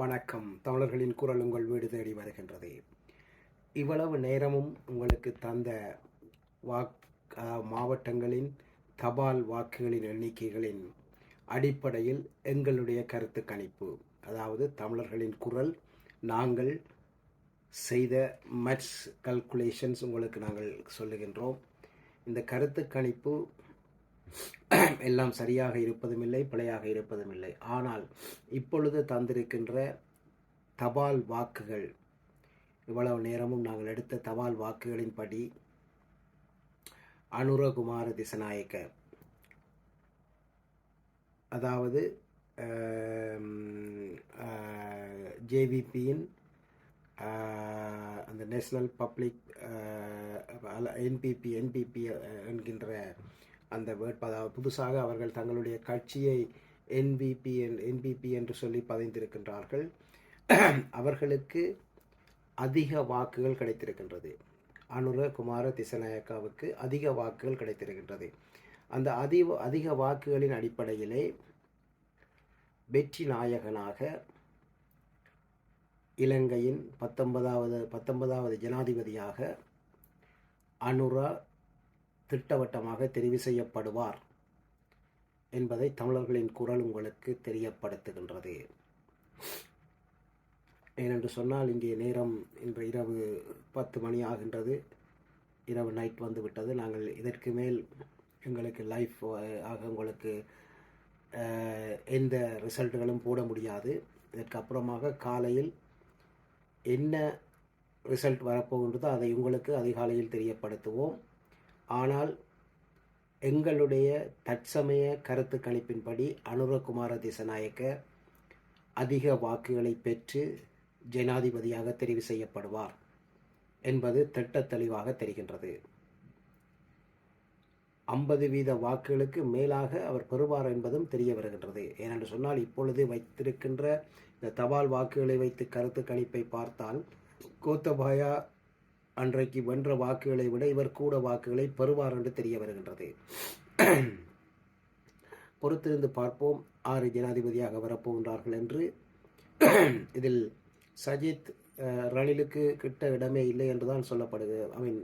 வணக்கம். தமிழர்களின் குரல் உங்கள் வீடு தேடி வருகின்றது. இவ்வளவு நேரமும் உங்களுக்கு தந்த வாக் மாவட்டங்களின் தபால் வாக்குகளின் எண்ணிக்கைகளின் அடிப்படையில் எங்களுடைய கருத்து கணிப்பு. அதாவது தமிழர்களின் குரல் நாங்கள் செய்த மட்ஸ் கல்குலேஷன்ஸ் உங்களுக்கு நாங்கள் சொல்லுகின்றோம். இந்த கருத்து கணிப்பு எல்லாம் சரியாக இருப்பதும் இல்லை பிழையாக இருப்பதும் இல்லை. ஆனால் இப்பொழுது தந்திருக்கின்ற தபால் வாக்குகள் இவ்வளவு நேரமும் நாங்கள் எடுத்த தபால் வாக்குகளின்படி அனுரகுமார திசநாயக்க அதாவது ஜேவிபியின் அந்த நேஷ்னல் பப்ளிக் என்பிபி என்பிபி என்கின்ற அந்த வேட்பாளர் புதுசாக அவர்கள் தங்களுடைய கட்சியை என்பிபி என்பிபி என்று சொல்லி பதிந்திருக்கின்றார்கள். அவர்களுக்கு அதிக வாக்குகள் கிடைத்திருக்கின்றது. அனுர குமார திசநாயக்காவுக்கு அதிக வாக்குகள் கிடைத்திருக்கின்றது. அந்த அதிக அதிக வாக்குகளின் அடிப்படையிலே வெற்றி நாயகனாக இலங்கையின் பத்தொன்பதாவது பத்தொன்பதாவது ஜனாதிபதியாக அனுரா திட்டவட்டமாக தெரிவு செய்யப்படுவார் என்பதை தமிழர்களின் குரல் உங்களுக்கு தெரியப்படுத்துகின்றது. ஏனென்று சொன்னால் இங்கே நேரம் இன்று இரவு பத்து மணி ஆகின்றது. இரவு நைட் வந்து விட்டது நாங்கள் இதற்கு மேல் எங்களுக்கு லைஃப் ஆக உங்களுக்கு எந்த ரிசல்ட்டுகளும் போட முடியாது. இதற்கு அப்புறமாக காலையில் என்ன ரிசல்ட் வரப்போகின்றதோ அதை உங்களுக்கு அதிகாலையில் தெரியப்படுத்துவோம். ஆனால் எங்களுடைய தற்சமய கருத்து கணிப்பின்படி அனுரகுமார திசநாயக்க அதிக வாக்குகளை பெற்று ஜனாதிபதியாக தெரிவு செய்யப்படுவார் என்பது திட்ட தெளிவாக தெரிகின்றது. ஐம்பது வீத வாக்குகளுக்கு மேலாக அவர் பெறுவார் என்பதும் தெரிய வருகின்றது. ஏனென்று சொன்னால் இப்பொழுது வைத்திருக்கின்ற இந்த தபால் வாக்குகளை வைத்து கருத்து கணிப்பை பார்த்தால் கோத்தபாயா அன்றைக்கு வென்ற வாக்குகளை விட இவர் கூட வாக்குகளை பெறுவார் என்று தெரிய வருகின்றது. பொறுத்திருந்து பார்ப்போம். ஆறு ஜனாதிபதியாக வரப்போகின்றார்கள் என்று. இதில் சஜித் ரணிலுக்கு கிட்ட இடமே இல்லை என்றுதான் சொல்லப்படுது. ஐ மீன்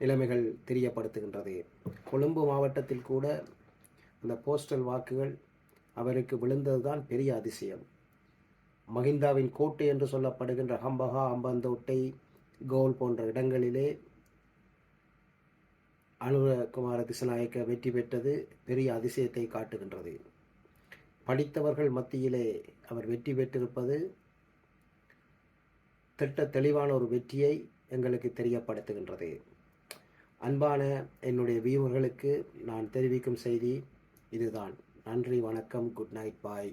நிலைமைகள் தெரியப்படுத்துகின்றது. கொழும்பு மாவட்டத்தில் கூட அந்த போஸ்டல் வாக்குகள் அவருக்கு விழுந்ததுதான் பெரிய அதிசயம். மகிந்தாவின் கோட்டை என்று சொல்லப்படுகின்ற ஹம்பகா அம்பந்தோட்டை கோல் போன்ற இடங்களிலே அனுரகுமார திசநாயக்க வெற்றி பெற்றது பெரிய அதிசயத்தை காட்டுகின்றது. படித்தவர்கள் மத்தியிலே அவர் வெற்றி பெற்றிருப்பது திட்ட தெளிவான ஒரு வெற்றியை எங்களுக்கு தெரியப்படுத்துகின்றது. அன்பான என்னுடைய வியூவர்களுக்கு நான் தெரிவிக்கும் செய்தி இதுதான். நன்றி வணக்கம் குட் நைட் பாய்.